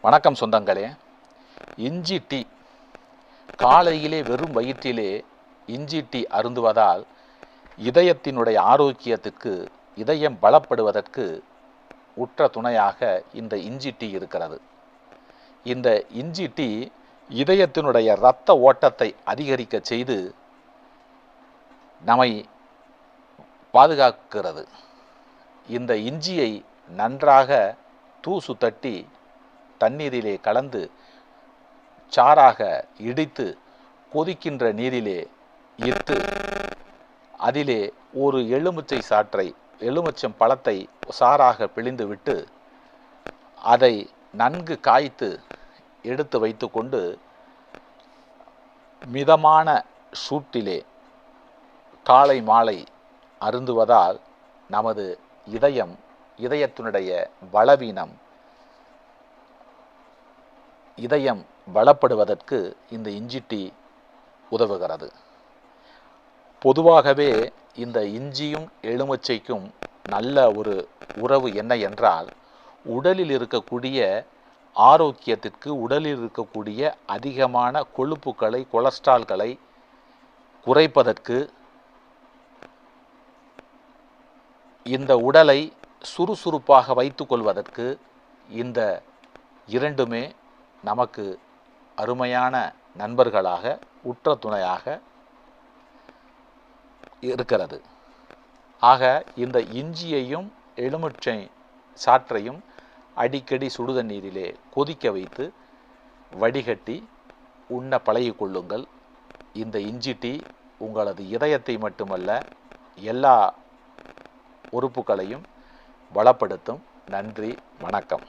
வணக்கம் சொந்தங்களே. இஞ்சி டீ. காலையிலே வெறும் வயிற்றிலே இஞ்சி டீ அருந்துவதால் இதயத்தினுடைய ஆரோக்கியத்துக்கு இதயம் பலப்படுவதற்கு உற்ற துணையாக இந்த இஞ்சி டீ இருக்கிறது. இந்த இஞ்சி டீ இதயத்தினுடைய இரத்த ஓட்டத்தை அதிகரிக்க செய்து நம்மை பாதுகாக்கிறது. இந்த இஞ்சியை நன்றாக தூசு தட்டி தண்ணீரிலே கலந்து சாராக இடித்து கொதிக்கின்ற நீரிலே இட்டு அதிலே ஒரு எலுமிச்சை சாற்றை எலுமிச்சம் பழத்தை சாராக பிழிந்து விட்டு அதை நன்கு காய்த்து எடுத்து வைத்துக்கொண்டு மிதமான சூட்டிலே காலை மாலை அருந்துவதால் நமது இதயம் இதயத்தினுடைய பலவீனம் இதயம் பலப்படுவதற்கு இந்த இஞ்சி டீ உதவுகிறது. பொதுவாகவே இந்த இஞ்சியும் எலுமிச்சைக்கும் நல்ல ஒரு உறவு என்ன என்றால் உடலில் இருக்கக்கூடிய ஆரோக்கியத்திற்கு உடலில் இருக்கக்கூடிய அதிகமான கொழுப்புகளை கொலஸ்ட்ரால்களை குறைப்பதற்கு இந்த உடலை சுறுசுறுப்பாக வைத்துக்கொள்வதற்கு இந்த இரண்டுமே நமக்கு அருமையான நண்பர்களாக உற்ற துணையாக இருக்கிறது. ஆக இந்த இஞ்சியையும் எலுமிச்சை சாற்றையும் அடிக்கடி சுடுதண்ணீரிலே கொதிக்க வைத்து வடிகட்டி உண்ண பழகிக்கொள்ளுங்கள். இந்த இஞ்சி டீ உங்களது இதயத்தை மட்டுமல்ல எல்லா உறுப்புகளையும் பலப்படுத்தும் நன்றி வணக்கம்.